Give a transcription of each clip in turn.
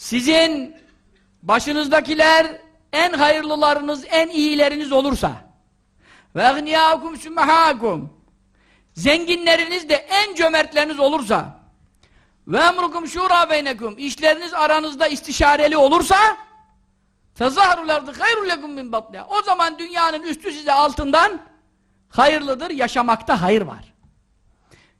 sizin başınızdakiler en hayırlılarınız, en iyileriniz olursa ve اَغْنِيَاكُمْ سُمَّحَاكُمْ zenginleriniz de en cömertleriniz olursa ve emrukum şura beynekum işleriniz aranızda istişareli olursa fezahrulardı hayrul lekum min batniha o zaman dünyanın üstü size altından hayırlıdır yaşamakta hayır var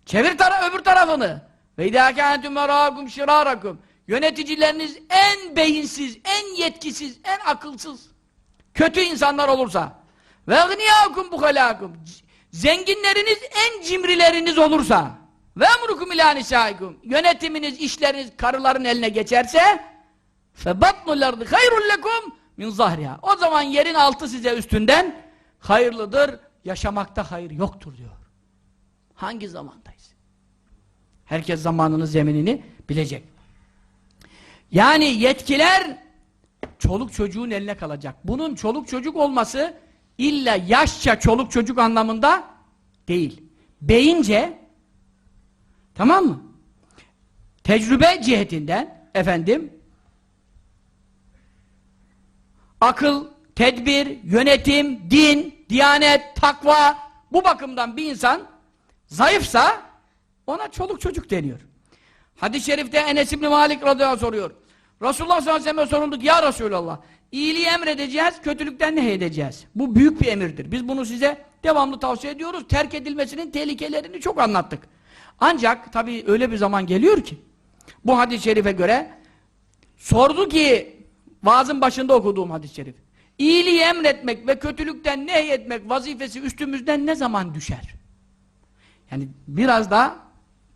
çevir tara öbür tarafını ve idâ kânetum merâkum şirârakum yöneticileriniz en beyinsiz en yetkisiz en akılsız kötü insanlar olursa. Ve gıniyâkum buhalâkum zenginleriniz en cimrileriniz olursa. Ve emrukum ilâ nisâikum. Yönetiminiz, işleriniz karıların eline geçerse febatnul ardı hayrul lekum min zahriha. O zaman yerin altı size üstünden hayırlıdır yaşamakta hayır yoktur diyor. Hangi zamandayız? Herkes zamanının zeminini bilecek yani yetkiler çoluk çocuğun eline kalacak bunun çoluk çocuk olması illa yaşça çoluk çocuk anlamında değil beyince Tamam mı? Tecrübe cihetinden efendim akıl, tedbir, yönetim, din, diyanet, takva bu bakımdan bir insan zayıfsa ona çoluk çocuk deniyor. Hadis-i şerifte Enes İbni Malik radıyallahu soruyor. Resulullah sallallahu aleyhi ve sellem sorunduk. Ya Resulallah iyiliği emredeceğiz, kötülükten ne edeceğiz? Bu büyük bir emirdir. Biz bunu size devamlı tavsiye ediyoruz. Terk edilmesinin tehlikelerini çok anlattık. Ancak tabii öyle bir zaman geliyor ki bu hadis-i şerife göre sordu ki vaazın başında okuduğum hadis-i şerif iyiliği emretmek ve kötülükten nehyetmek vazifesi üstümüzden ne zaman düşer? Yani biraz da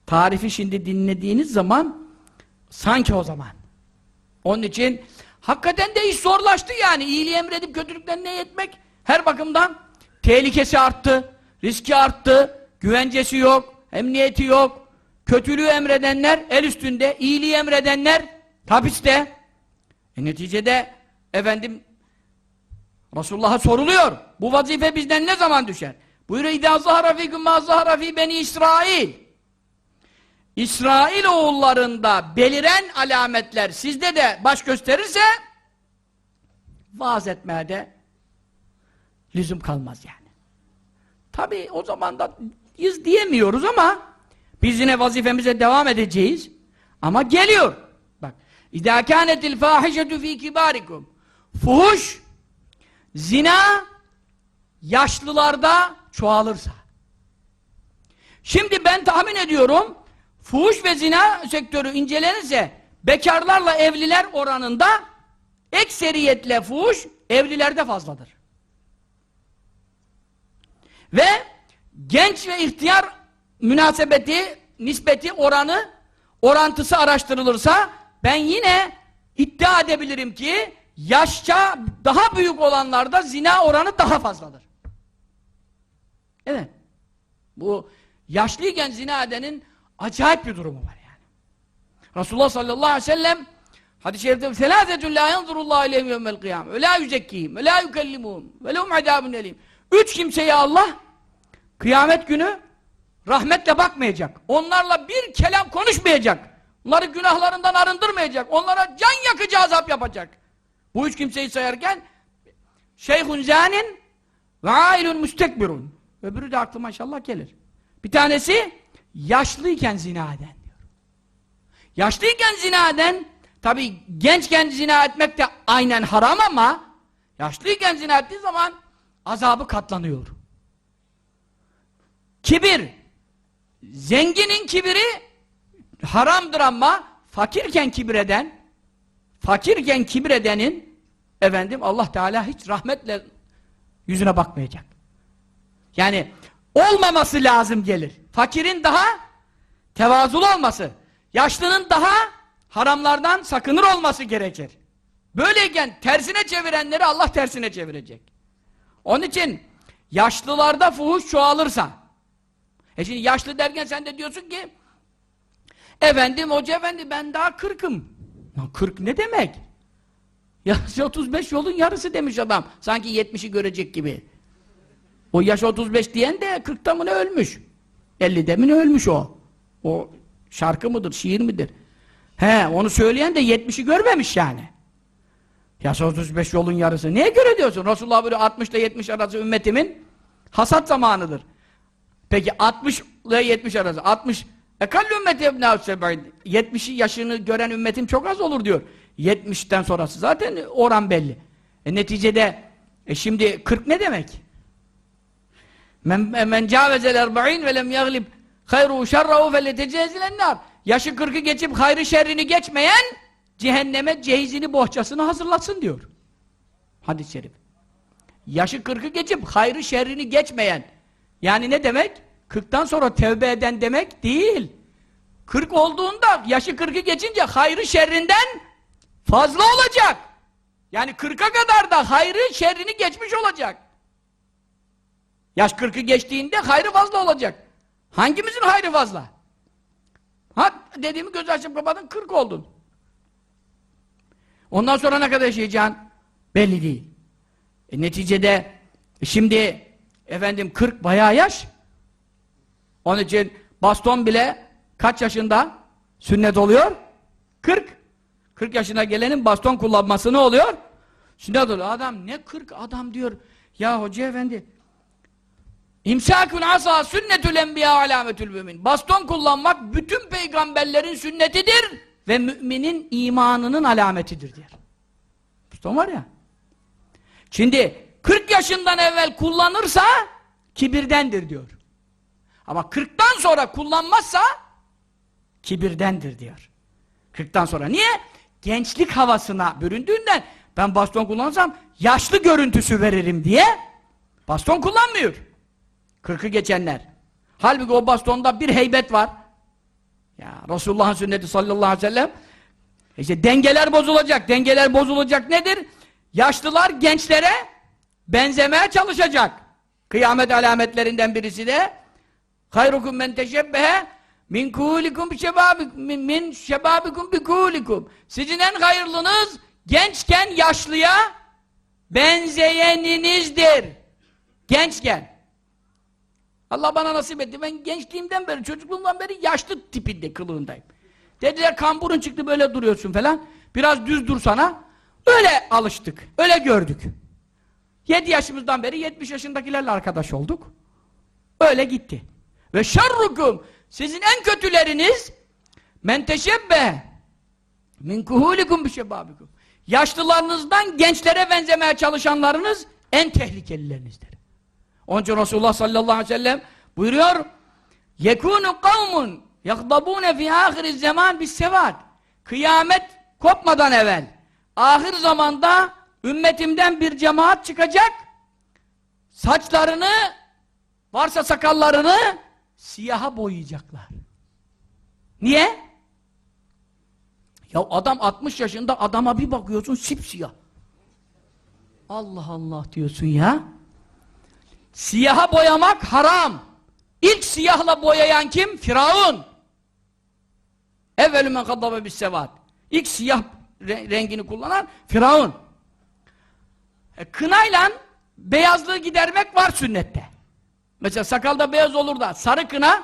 tarifi şimdi dinlediğiniz zaman sanki o zaman. Onun için hakikaten de iş zorlaştı yani. iyiliği emredip kötülükten nehyetmek her bakımdan tehlikesi arttı, riski arttı, güvencesi yok, emniyeti yok. Kötülüğü emredenler el üstünde, iyiliği emredenler hapiste. E neticede efendim Resulullah'a soruluyor. Bu vazife bizden ne zaman düşer? Buyuruyor İdâ zahara fîküm mâ zahara fî beni İsrail. İsrail oğullarında beliren alametler sizde de baş gösterirse vaaz etmeye de lüzum kalmaz yani. Tabi o zaman da iz diyemiyoruz ama biz yine vazifemize devam edeceğiz. Ama geliyor. Bak. İzâ kânetil fâhişetü fî kibârikum. Fuhuş, zina, yaşlılarda çoğalırsa. Şimdi ben tahmin ediyorum, fuhuş ve zina sektörü incelenirse, bekarlarla evliler oranında ekseriyetle fuhuş evlilerde fazladır. Ve genç ve ihtiyar münasebeti, nispeti, oranı, orantısı araştırılırsa ben yine iddia edebilirim ki yaşça daha büyük olanlarda zina oranı daha fazladır. Evet. Bu yaşlıyken zina edenin Acayip bir durumu var yani. Resulullah sallallahu aleyhi ve sellem hadis-i şerifte selâsetün lâ yanzurullahu ileyhim yevmel kıyam ve lâ yüzekkihim ve lâ yükellimûm ve lehum edâbun elîm Üç kimseyi Allah kıyamet günü rahmetle bakmayacak. Onlarla bir kelam konuşmayacak. Onları günahlarından arındırmayacak. Onlara can yakıcı azap yapacak. Bu üç kimseyi sayarken Şeyhun Zânin ve Ailun Müstekbirun. Öbürü de aklıma inşallah gelir. Bir tanesi yaşlıyken zina eden diyor. Yaşlıyken zina eden tabi gençken zina etmek de aynen haram ama yaşlıyken zina ettiği zaman azabı katlanıyor. Kibir zenginin kibiri haramdır ama fakirken kibir eden fakirken kibir edenin efendim Allah Teala hiç rahmetle yüzüne bakmayacak. Yani olmaması lazım gelir. Fakirin daha tevazulu olması, yaşlının daha haramlardan sakınır olması gerekir. Böyleyken tersine çevirenleri Allah tersine çevirecek. Onun için yaşlılarda fuhuş çoğalırsa e şimdi yaşlı derken sen de diyorsun ki efendim hoca efendi ben daha kırkım. Ya kırk ne demek? Yaş 35 yolun yarısı demiş adam. Sanki 70'i görecek gibi. O yaş 35 diyen de 40'ta mı ne ölmüş? 50'de mi ne ölmüş o? O şarkı mıdır, şiir midir? He, onu söyleyen de 70'i görmemiş yani. Yaş 35 yolun yarısı. Niye göre diyorsun? Resulullah böyle 60 ile 70 arası ümmetimin hasat zamanıdır. Peki 60 ile 70 arası. 60 Ekal ümmeti ebnâ 70'i yaşını gören ümmetim çok az olur diyor. 70'ten sonrası zaten oran belli. E neticede e şimdi 40 ne demek? Men, cavezel erba'in ve lem yaglib hayru şerrahu feletecezilen nar. Yaşı 40'ı geçip hayrı şerrini geçmeyen cehenneme cehizini bohçasını hazırlatsın diyor. Hadis-i şerif. Yaşı 40'ı geçip hayrı şerrini geçmeyen. Yani ne demek? 40'tan sonra tevbe eden demek değil. 40 olduğunda yaşı 40'ı geçince hayrı şerrinden fazla olacak. Yani 40'a kadar da hayrı şerrini geçmiş olacak. Yaş 40'ı geçtiğinde hayrı fazla olacak. Hangimizin hayrı fazla? Ha dediğimi göz açıp kapadın 40 oldun. Ondan sonra ne kadar yaşayacaksın? Belli değil. E, neticede şimdi efendim 40 bayağı yaş. Onun için baston bile kaç yaşında sünnet oluyor? 40. 40 yaşına gelenin baston kullanması ne oluyor? Sünnet oluyor. Adam ne 40 adam diyor. Ya hoca efendi İmsakun asa sünnetül enbiya alametül mümin. Baston kullanmak bütün peygamberlerin sünnetidir ve müminin imanının alametidir diyor. Baston var ya. Şimdi 40 yaşından evvel kullanırsa kibirdendir diyor. Ama 40'tan sonra kullanmazsa kibirdendir diyor. 40'tan sonra. Niye? Gençlik havasına büründüğünden ben baston kullansam yaşlı görüntüsü veririm diye baston kullanmıyor. 40'ı geçenler. Halbuki o bastonda bir heybet var. Ya Resulullah'ın sünneti sallallahu aleyhi ve sellem işte dengeler bozulacak. Dengeler bozulacak nedir? Yaşlılar gençlere benzemeye çalışacak. Kıyamet alametlerinden birisi de hayrukum men teşebbehe min kulikum şebabikum min şebabikum bi kulikum. Sizin en hayırlınız gençken yaşlıya benzeyeninizdir. Gençken. Allah bana nasip etti. Ben gençliğimden beri, çocukluğumdan beri yaşlı tipinde, kılığındayım. Dediler kamburun çıktı böyle duruyorsun falan. Biraz düz dursana. Öyle alıştık. Öyle gördük. 7 yaşımızdan beri 70 yaşındakilerle arkadaş olduk. Öyle gitti. Ve şerrukum sizin en kötüleriniz men teşebbe min kuhulikum bişebabikum. Yaşlılarınızdan gençlere benzemeye çalışanlarınız en tehlikelilerinizdir. Onun için Resulullah sallallahu aleyhi ve sellem buyuruyor yekûnü kavmun yakdabûne fî âhiriz zaman bis sevat kıyamet kopmadan evvel ahir zamanda ümmetimden bir cemaat çıkacak saçlarını varsa sakallarını siyaha boyayacaklar. Niye? Ya adam 60 yaşında adama bir bakıyorsun sipsiyah. Allah Allah diyorsun ya. Siyaha boyamak haram. İlk siyahla boyayan kim? Firavun. Evvelü men kaddabe bis sevat. İlk siyah re rengini kullanan Firavun. E, kınayla beyazlığı gidermek var sünnette. Mesela sakalda beyaz olur da sarı kına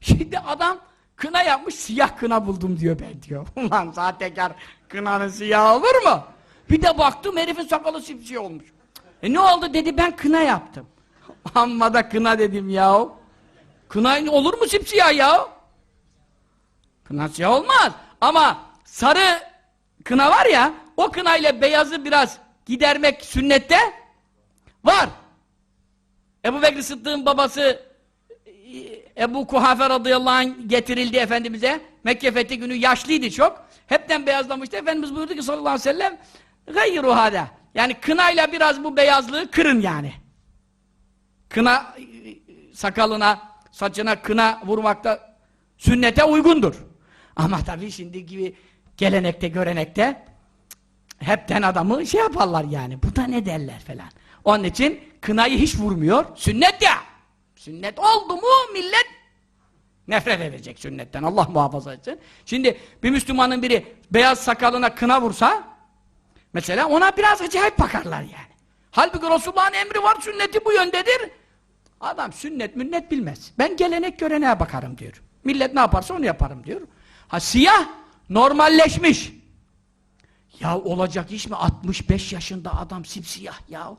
şimdi adam kına yapmış siyah kına buldum diyor ben diyor. Ulan sahtekar kınanın siyah olur mu? Bir de baktım herifin sakalı sipsiyah olmuş. E ne oldu dedi ben kına yaptım. Amma da kına dedim yahu. Kına olur mu sipsiyah ya? Kına siyah olmaz. Ama sarı kına var ya, o kına ile beyazı biraz gidermek sünnette var. Ebu Bekir Sıddık'ın babası Ebu Kuhafe radıyallahu anh getirildi Efendimiz'e. Mekke fethi günü yaşlıydı çok. Hepten beyazlamıştı. Efendimiz buyurdu ki sallallahu aleyhi ve sellem gayru hada. Yani kınayla biraz bu beyazlığı kırın yani. Kına sakalına, saçına kına vurmakta sünnete uygundur. Ama tabii şimdi gibi gelenekte, görenekte hepten adamı şey yaparlar yani. Bu da ne derler falan. Onun için kınayı hiç vurmuyor. Sünnet ya. Sünnet oldu mu millet nefret edecek sünnetten. Allah muhafaza etsin. Şimdi bir Müslümanın biri beyaz sakalına kına vursa mesela ona biraz acayip bakarlar yani. Halbuki Resulullah'ın emri var, sünneti bu yöndedir. Adam sünnet münnet bilmez. Ben gelenek göreneğe bakarım diyor. Millet ne yaparsa onu yaparım diyor. Ha siyah Normalleşmiş. Ya olacak iş mi? 65 yaşında adam sipsiyah ya.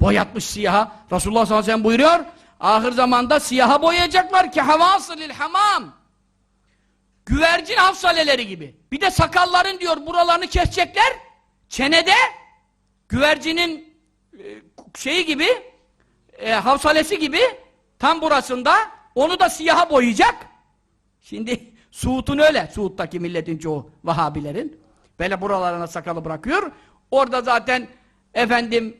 Boyatmış siyaha. Resulullah sallallahu aleyhi ve sellem buyuruyor. Ahir zamanda siyaha boyayacaklar ki havasılil hamam. Güvercin hafsaleleri gibi. Bir de sakalların diyor buralarını kesecekler. Çenede güvercinin şeyi gibi e, havsalesi gibi tam burasında onu da siyaha boyayacak. Şimdi Suud'un öyle. Suud'daki milletin çoğu Vahabilerin. Böyle buralarına sakalı bırakıyor. Orada zaten efendim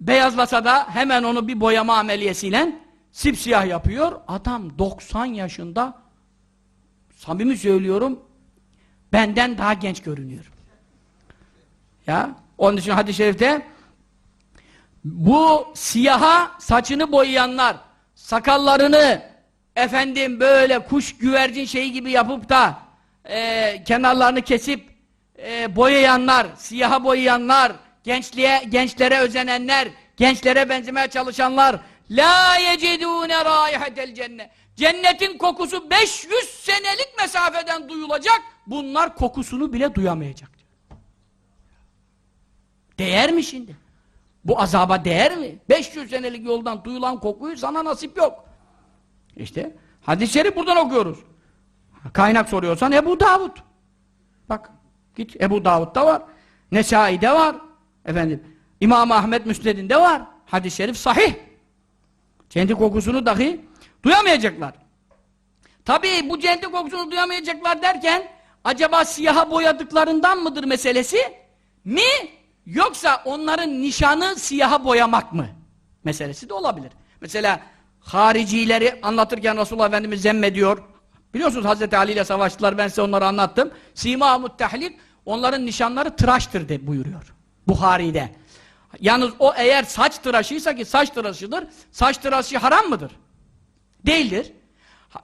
beyazlasa da hemen onu bir boyama ameliyesiyle sipsiyah yapıyor. Adam 90 yaşında samimi söylüyorum benden daha genç görünüyor. Ya onun için hadis-i şerifte bu siyaha saçını boyayanlar sakallarını efendim böyle kuş güvercin şeyi gibi yapıp da e, kenarlarını kesip e, boyayanlar, siyaha boyayanlar, gençliğe, gençlere özenenler, gençlere benzemeye çalışanlar la yecidûne râihetel cennet cennetin kokusu 500 senelik mesafeden duyulacak bunlar kokusunu bile duyamayacak değer mi şimdi? Bu azaba değer mi? 500 senelik yoldan duyulan kokuyu sana nasip yok işte hadis-i şerif buradan okuyoruz kaynak soruyorsan Ebu Davud bak Git Ebu Davud'da var. Nesai'de var. Efendim İmam Ahmet Müsned'inde var. Hadis-i şerif sahih. Kendi kokusunu dahi duyamayacaklar. Tabii bu kendi kokusunu duyamayacaklar derken acaba siyaha boyadıklarından mıdır meselesi? Mi? Yoksa onların nişanı siyaha boyamak mı? Meselesi de olabilir. Mesela haricileri anlatırken Resulullah Efendimiz zemmediyor. Biliyorsunuz Hazreti Ali ile savaştılar ben size onları anlattım. Sima muttehlik onların nişanları tıraştır de buyuruyor. Buhari'de. Yalnız o eğer saç tıraşıysa ki saç tıraşıdır. Saç tıraşı haram mıdır? Değildir.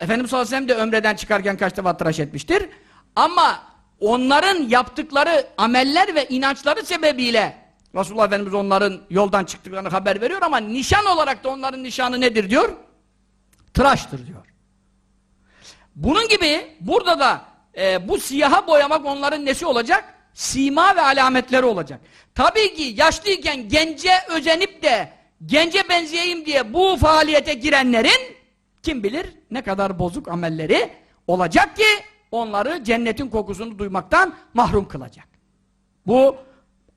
Efendimiz sallallahu aleyhi ve sellem de ömreden çıkarken kaç defa tıraş etmiştir. Ama onların yaptıkları ameller ve inançları sebebiyle Resulullah Efendimiz onların yoldan çıktıklarını haber veriyor ama nişan olarak da onların nişanı nedir diyor? Tıraştır diyor. Bunun gibi burada da e, bu siyaha boyamak onların nesi olacak? Sima ve alametleri olacak. Tabii ki yaşlıyken gence özenip de gence benzeyeyim diye bu faaliyete girenlerin kim bilir ne kadar bozuk amelleri olacak ki onları cennetin kokusunu duymaktan mahrum kılacak. Bu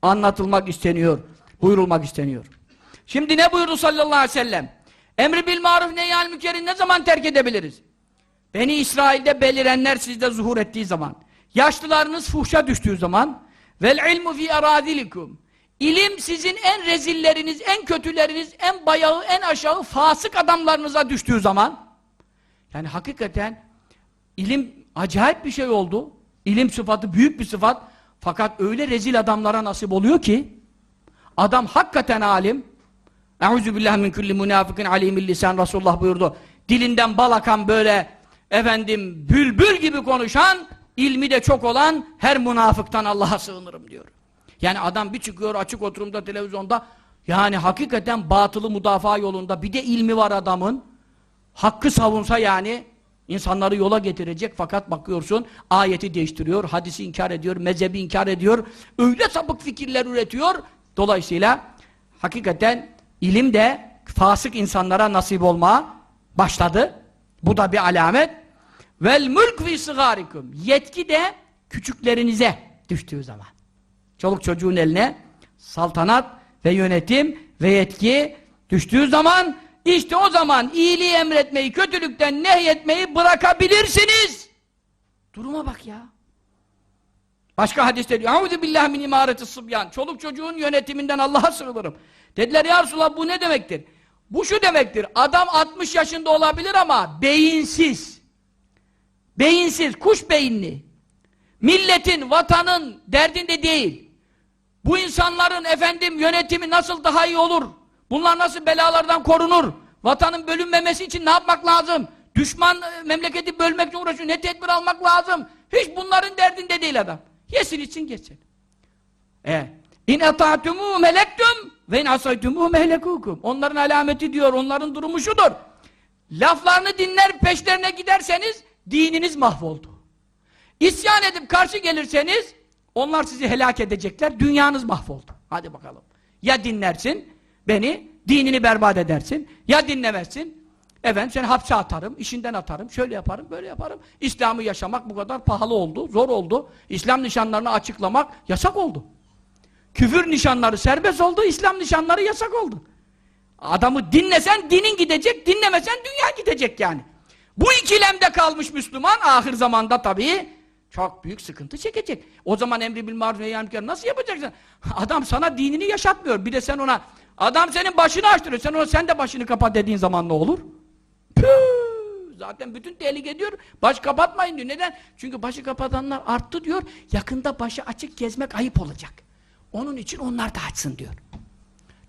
anlatılmak isteniyor, buyurulmak isteniyor. Şimdi ne buyurdu sallallahu aleyhi ve sellem? Emri bil maruf nehyal mükerin ne zaman terk edebiliriz? Beni İsrail'de belirenler sizde zuhur ettiği zaman, yaşlılarınız fuhşa düştüğü zaman, vel ilmu fi aradilikum. İlim sizin en rezilleriniz, en kötüleriniz, en bayağı, en aşağı fasık adamlarınıza düştüğü zaman, yani hakikaten ilim acayip bir şey oldu. İlim sıfatı büyük bir sıfat. Fakat öyle rezil adamlara nasip oluyor ki, adam hakikaten alim, Euzu billahi min kulli munafikin alimil lisan Resulullah buyurdu. Dilinden bal akan böyle efendim bülbül gibi konuşan, ilmi de çok olan her münafıktan Allah'a sığınırım diyor. Yani adam bir çıkıyor açık oturumda televizyonda yani hakikaten batılı müdafaa yolunda bir de ilmi var adamın. Hakkı savunsa yani insanları yola getirecek fakat bakıyorsun ayeti değiştiriyor, hadisi inkar ediyor, mezhebi inkar ediyor. Öyle sapık fikirler üretiyor. Dolayısıyla hakikaten ilim de fasık insanlara nasip olmaya başladı. Bu da bir alamet. Vel mülk fi sigarikum. Yetki de küçüklerinize düştüğü zaman. Çoluk çocuğun eline saltanat ve yönetim ve yetki düştüğü zaman işte o zaman iyiliği emretmeyi, kötülükten nehyetmeyi bırakabilirsiniz. Duruma bak ya. Başka hadiste diyor. Euzu billahi min imareti sıbyan. Çoluk çocuğun yönetiminden Allah'a sığınırım. Dediler ya Resulallah bu ne demektir? Bu şu demektir. Adam 60 yaşında olabilir ama beyinsiz. Beyinsiz, kuş beyinli. Milletin, vatanın derdinde değil. Bu insanların efendim yönetimi nasıl daha iyi olur? Bunlar nasıl belalardan korunur? Vatanın bölünmemesi için ne yapmak lazım? Düşman e, memleketi bölmek için uğraşıyor. Ne tedbir almak lazım? Hiç bunların derdinde değil adam. Yesin için geçsin. E, in eta'tumu melektum ve in asaytumu mehlekukum. Onların alameti diyor, onların durumu şudur. Laflarını dinler, peşlerine giderseniz dininiz mahvoldu. İsyan edip karşı gelirseniz onlar sizi helak edecekler. Dünyanız mahvoldu. Hadi bakalım. Ya dinlersin beni, dinini berbat edersin. Ya dinlemezsin. Efendim seni hapse atarım, işinden atarım, şöyle yaparım, böyle yaparım. İslam'ı yaşamak bu kadar pahalı oldu, zor oldu. İslam nişanlarını açıklamak yasak oldu. Küfür nişanları serbest oldu, İslam nişanları yasak oldu. Adamı dinlesen dinin gidecek, dinlemesen dünya gidecek yani. Bu ikilemde kalmış Müslüman ahir zamanda tabii çok büyük sıkıntı çekecek. O zaman emri bil maruf ve nasıl yapacaksın? Adam sana dinini yaşatmıyor. Bir de sen ona adam senin başını açtırıyor. Sen ona sen de başını kapat dediğin zaman ne olur? Püh! Zaten bütün tehlike diyor. Baş kapatmayın diyor. Neden? Çünkü başı kapatanlar arttı diyor. Yakında başı açık gezmek ayıp olacak. Onun için onlar da açsın diyor.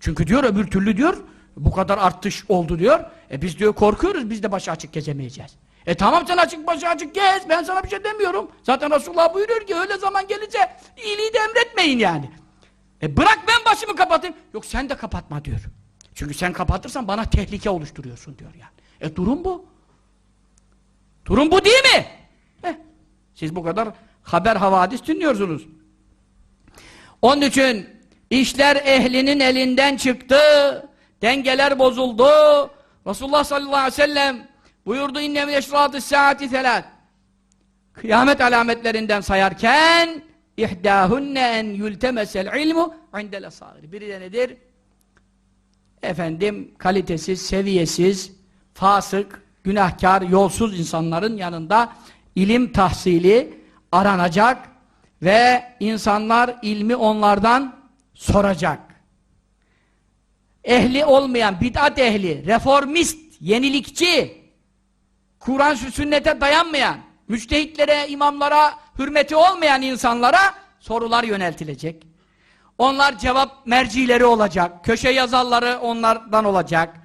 Çünkü diyor öbür türlü diyor bu kadar artış oldu diyor. E biz diyor korkuyoruz biz de başı açık gezemeyeceğiz. E tamam sen açık başı açık gez ben sana bir şey demiyorum. Zaten Resulullah buyuruyor ki öyle zaman gelince iyiliği de emretmeyin yani. E bırak ben başımı kapatayım. Yok sen de kapatma diyor. Çünkü sen kapatırsan bana tehlike oluşturuyorsun diyor yani. E durum bu. Durum bu değil mi? Eh, siz bu kadar haber havadis dinliyorsunuz. Onun için işler ehlinin elinden çıktı. Dengeler bozuldu. Resulullah sallallahu aleyhi ve sellem buyurdu inne min eşratı saati selat. Kıyamet alametlerinden sayarken ihdahunne en yultemesel ilmu indel asagir. Biri de nedir? Efendim kalitesiz, seviyesiz, fasık, günahkar, yolsuz insanların yanında ilim tahsili aranacak ve insanlar ilmi onlardan soracak. Ehli olmayan, bid'at ehli, reformist, yenilikçi, Kur'an sünnete dayanmayan, müçtehitlere, imamlara hürmeti olmayan insanlara sorular yöneltilecek. Onlar cevap mercileri olacak, köşe yazarları onlardan olacak,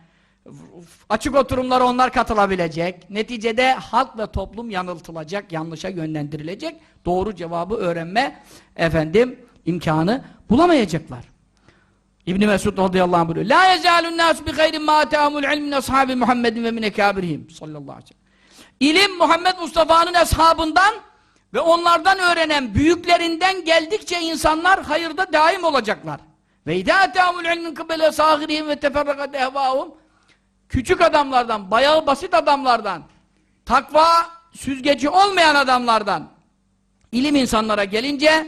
açık oturumlara onlar katılabilecek. Neticede halk ve toplum yanıltılacak, yanlışa yönlendirilecek. Doğru cevabı öğrenme efendim imkanı bulamayacaklar. İbn Mesud radıyallahu anh buyuruyor. La yezalun nas bi hayrin ma ta'amul ilm min ashabi Muhammedin ve min ekabirihim sallallahu aleyhi ve sellem. İlim Muhammed Mustafa'nın ashabından ve onlardan öğrenen büyüklerinden geldikçe insanlar hayırda daim olacaklar. Ve idâ ta'amul ilmin kıbele sâhirihim ve teferrakat ehvâhum küçük adamlardan, bayağı basit adamlardan, takva süzgeci olmayan adamlardan ilim insanlara gelince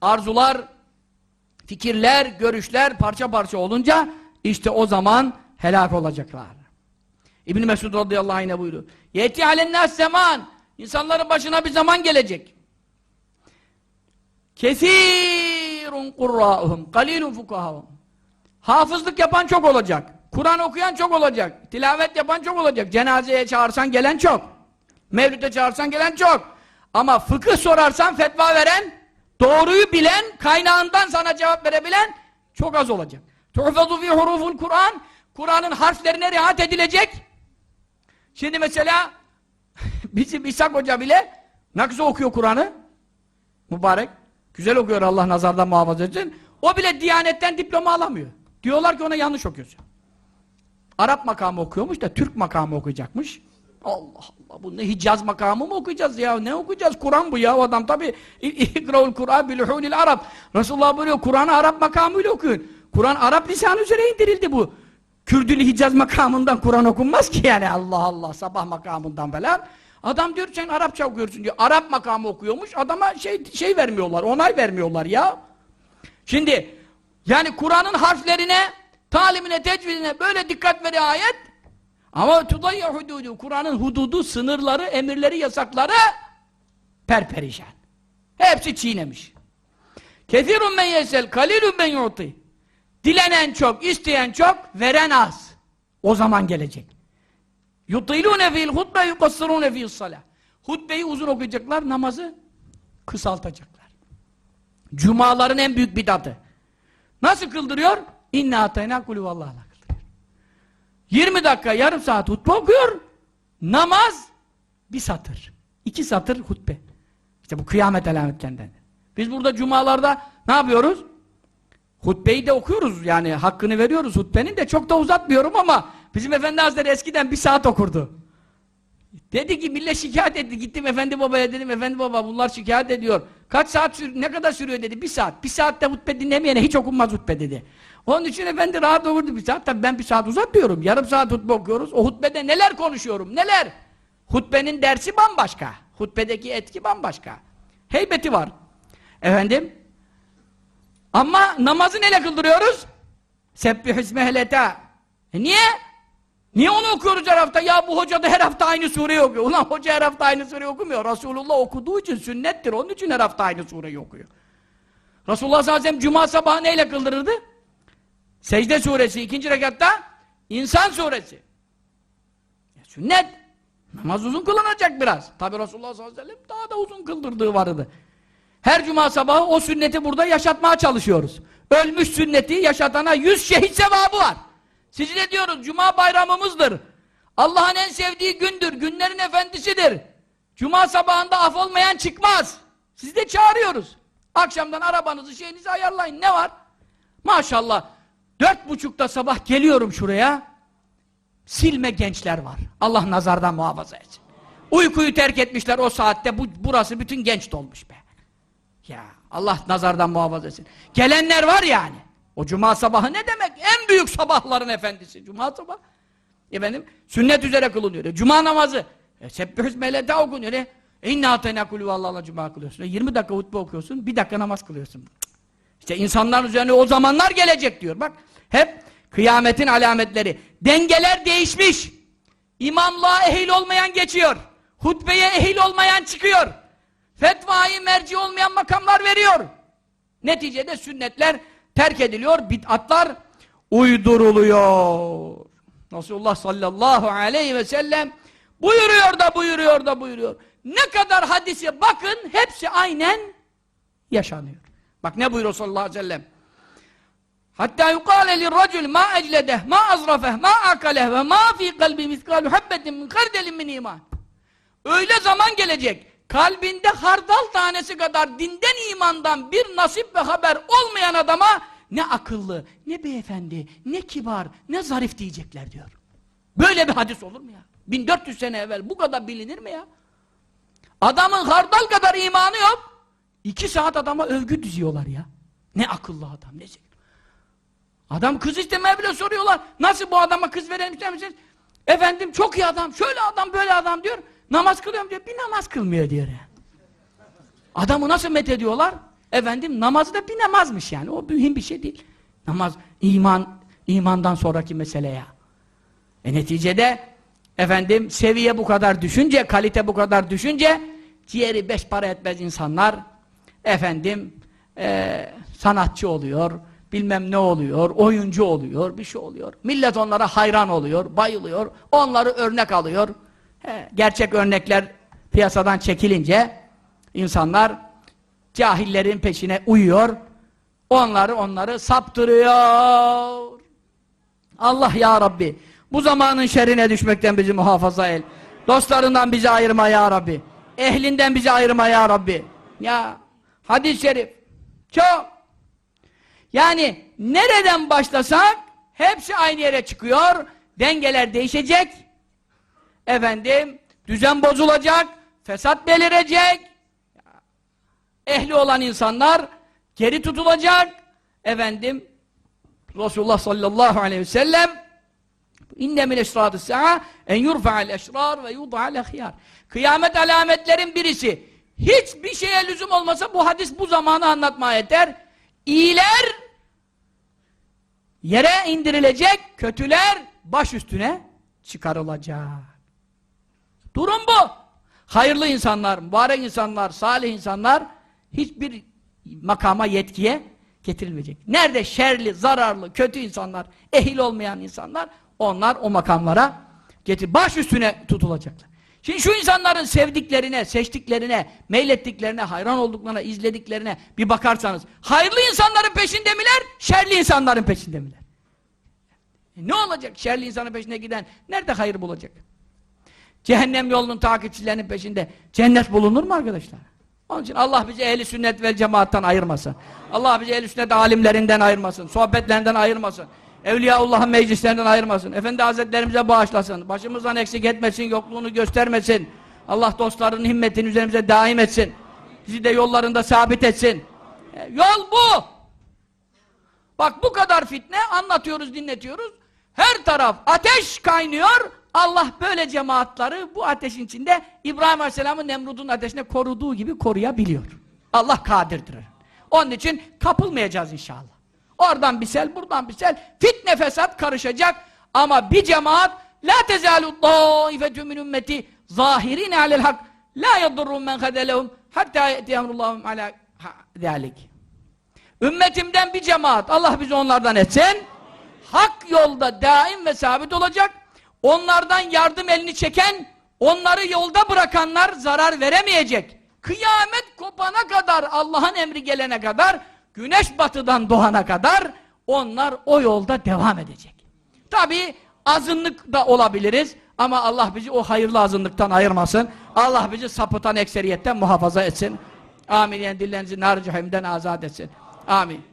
arzular, fikirler, görüşler parça parça olunca işte o zaman helak olacaklar. İbn Mesud radıyallahu anh buyuruyor. Yeti alennâs zaman insanların başına bir zaman gelecek. Kesirun kurrâhum kalilun fukahahum Hafızlık yapan çok olacak. Kur'an okuyan çok olacak. Tilavet yapan çok olacak. Cenazeye çağırsan gelen çok. Mevlüt'e çağırsan gelen çok. Ama fıkıh sorarsan fetva veren, doğruyu bilen, kaynağından sana cevap verebilen çok az olacak. Tuhfazu fi huruful Kur'an Kur'an'ın harflerine riayet edilecek. Şimdi mesela bizim İshak Hoca bile güzel okuyor Kur'an'ı. Mübarek. Güzel okuyor Allah nazardan muhafaza etsin. O bile Diyanet'ten diploma alamıyor. Diyorlar ki ona yanlış okuyorsun. Arap makamı okuyormuş da Türk makamı okuyacakmış. Allah Allah bu ne Hicaz makamı mı okuyacağız ya? Ne okuyacağız? Kur'an bu ya adam tabi İkraul Kur'an biluhunil Arap. Resulullah buyuruyor Kur'an'ı Arap makamıyla okuyun. Kur'an Arap lisanı üzere indirildi bu. Kürdülü Hicaz makamından Kur'an okunmaz ki yani Allah Allah sabah makamından falan. Adam diyor sen Arapça okuyorsun diyor. Arap makamı okuyormuş. Adama şey şey vermiyorlar. Onay vermiyorlar ya. Şimdi yani Kur'an'ın harflerine, talimine, tecvidine böyle dikkat ve riayet ama tudayya hududu. Kur'an'ın hududu, sınırları, emirleri, yasakları perperişan. Hepsi çiğnemiş. Kethirun men yesel, kalilun men yu'ti. Dilenen çok, isteyen çok, veren az. O zaman gelecek. Yutilune fil hutbe yukassirune fil salah. Hutbeyi uzun okuyacaklar, namazı kısaltacaklar. Cumaların en büyük bidatı. Nasıl kıldırıyor? İnna atayna kulü vallahi kıldırıyor. 20 dakika, yarım saat hutbe okuyor. Namaz bir satır. iki satır hutbe. İşte bu kıyamet alametlerinden. Biz burada cumalarda ne yapıyoruz? Hutbeyi de okuyoruz yani hakkını veriyoruz hutbenin de çok da uzatmıyorum ama bizim Efendi Hazretleri eskiden bir saat okurdu. Dedi ki millet şikayet etti. Gittim efendi babaya dedim. Efendi baba bunlar şikayet ediyor. Kaç saat sür ne kadar sürüyor dedi. Bir saat. Bir saatte hutbe dinlemeyene hiç okunmaz hutbe dedi. Onun için efendi rahat olurdu bir saat. Tabii ben bir saat uzatmıyorum. Yarım saat hutbe okuyoruz. O hutbede neler konuşuyorum neler. Hutbenin dersi bambaşka. Hutbedeki etki bambaşka. Heybeti var. Efendim? Ama namazı neyle kıldırıyoruz? Sebbihüsme heleta. E niye? Niye onu okuyoruz her hafta? Ya bu hoca da her hafta aynı sureyi okuyor. Ulan hoca her hafta aynı sureyi okumuyor. Resulullah okuduğu için sünnettir. Onun için her hafta aynı sureyi okuyor. Resulullah sallallahu aleyhi ve sellem cuma sabahı neyle kıldırırdı? Secde suresi ikinci rekatta İnsan suresi. E, sünnet. Namaz uzun kılınacak biraz. Tabi Resulullah sallallahu aleyhi ve sellem daha da uzun kıldırdığı vardı. Her cuma sabahı o sünneti burada yaşatmaya çalışıyoruz. Ölmüş sünneti yaşatana yüz şehit sevabı var. Sizinle diyoruz cuma bayramımızdır. Allah'ın en sevdiği gündür. Günlerin efendisidir. Cuma sabahında af olmayan çıkmaz. Sizi de çağırıyoruz. Akşamdan arabanızı şeyinizi ayarlayın. Ne var? Maşallah. Dört buçukta sabah geliyorum şuraya. Silme gençler var. Allah nazardan muhafaza etsin. Uykuyu terk etmişler o saatte. Bu, burası bütün genç dolmuş be. Ya Allah nazardan muhafaza etsin. Gelenler var yani. O cuma sabahı ne demek? En büyük sabahların efendisi. Cuma sabahı. Efendim, sünnet üzere kılınıyor. E, Cuma namazı. E, Sebbihüz melete okunuyor. E, İnna ateyna kulü Allah'la cuma kılıyorsun. E, 20 dakika hutbe okuyorsun, bir dakika namaz kılıyorsun. İşte insanların üzerine o zamanlar gelecek diyor. Bak, hep kıyametin alametleri. Dengeler değişmiş. İmamlığa ehil olmayan geçiyor. Hutbeye ehil olmayan çıkıyor. Fetvayı merci olmayan makamlar veriyor. Neticede sünnetler terk ediliyor, bid'atlar uyduruluyor. Resulullah sallallahu aleyhi ve sellem buyuruyor da buyuruyor da buyuruyor. Ne kadar hadise bakın hepsi aynen yaşanıyor. Bak ne buyuruyor sallallahu aleyhi ve sellem. Hatta yukale lirracul ma ecledeh, ma azrafeh, ma akaleh ve ma fi kalbi miskalu habbetin min kardelin min iman. Öyle zaman gelecek. Kalbinde hardal tanesi kadar dinden imandan bir nasip ve haber olmayan adama ne akıllı, ne beyefendi, ne kibar, ne zarif diyecekler diyor. Böyle bir hadis olur mu ya? 1400 sene evvel bu kadar bilinir mi ya? Adamın hardal kadar imanı yok. İki saat adama övgü düzüyorlar ya. Ne akıllı adam, ne zeki. Adam kız istemeye bile soruyorlar. Nasıl bu adama kız verelim ister misiniz? Efendim çok iyi adam, şöyle adam, böyle adam diyor. Namaz kılıyorum diyor. Bir namaz kılmıyor diyor. Adamı nasıl met ediyorlar? Efendim namazı da bir namazmış yani. O mühim bir şey değil. Namaz, iman, imandan sonraki mesele ya. E neticede efendim seviye bu kadar düşünce, kalite bu kadar düşünce ciğeri beş para etmez insanlar efendim e, sanatçı oluyor, bilmem ne oluyor, oyuncu oluyor, bir şey oluyor. Millet onlara hayran oluyor, bayılıyor, onları örnek alıyor. Gerçek örnekler piyasadan çekilince insanlar cahillerin peşine uyuyor. Onları onları saptırıyor. Allah ya Rabbi bu zamanın şerrine düşmekten bizi muhafaza el. Dostlarından bizi ayırma ya Rabbi. Ehlinden bizi ayırma ya Rabbi. Ya hadis-i şerif çok. Yani nereden başlasak hepsi aynı yere çıkıyor. Dengeler değişecek efendim düzen bozulacak, fesat belirecek, ehli olan insanlar geri tutulacak, efendim Resulullah sallallahu aleyhi ve sellem inne min eşrâdı sa'a en yurfa'al eşrâr ve yud'al ehyâr kıyamet alametlerin birisi. Hiçbir şeye lüzum olmasa bu hadis bu zamanı anlatmaya yeter. İyiler yere indirilecek kötüler baş üstüne çıkarılacak Durum bu. Hayırlı insanlar, mübarek insanlar, salih insanlar hiçbir makama, yetkiye getirilmeyecek. Nerede şerli, zararlı, kötü insanlar, ehil olmayan insanlar, onlar o makamlara getir. Baş üstüne tutulacaklar. Şimdi şu insanların sevdiklerine, seçtiklerine, meylettiklerine, hayran olduklarına, izlediklerine bir bakarsanız, hayırlı insanların peşinde miler, şerli insanların peşinde miler? E ne olacak şerli insanın peşine giden? Nerede hayır bulacak? Cehennem yolunun takipçilerinin peşinde cennet bulunur mu arkadaşlar? Onun için Allah bizi ehli sünnet ve cemaattan ayırmasın. Allah bizi ehli sünnet alimlerinden ayırmasın. Sohbetlerinden ayırmasın. Evliyaullah'ın meclislerinden ayırmasın. Efendi Hazretlerimize bağışlasın. Başımızdan eksik etmesin, yokluğunu göstermesin. Allah dostlarının himmetini üzerimize daim etsin. Bizi de yollarında sabit etsin. E, Yol bu! Bak bu kadar fitne anlatıyoruz, dinletiyoruz. Her taraf ateş kaynıyor. Allah böyle cemaatları bu ateşin içinde İbrahim Aleyhisselam'ın Nemrud'un ateşine koruduğu gibi koruyabiliyor. Allah kadirdir. Onun için kapılmayacağız inşallah. Oradan bir sel, buradan bir sel. Fitne fesat karışacak. Ama bir cemaat La tezalu dâifetü min ümmeti zahirine alel hak La yadurrum men kadelehum hatta ye'ti emrullahum ala zâlik. Ümmetimden bir cemaat, Allah bizi onlardan etsin, hak yolda daim ve sabit olacak, onlardan yardım elini çeken, onları yolda bırakanlar zarar veremeyecek. Kıyamet kopana kadar, Allah'ın emri gelene kadar, güneş batıdan doğana kadar, onlar o yolda devam edecek. Tabi azınlık da olabiliriz, ama Allah bizi o hayırlı azınlıktan ayırmasın, Allah bizi sapıtan ekseriyetten muhafaza etsin. Amin. Yani dillerinizi nar azat etsin. Amin.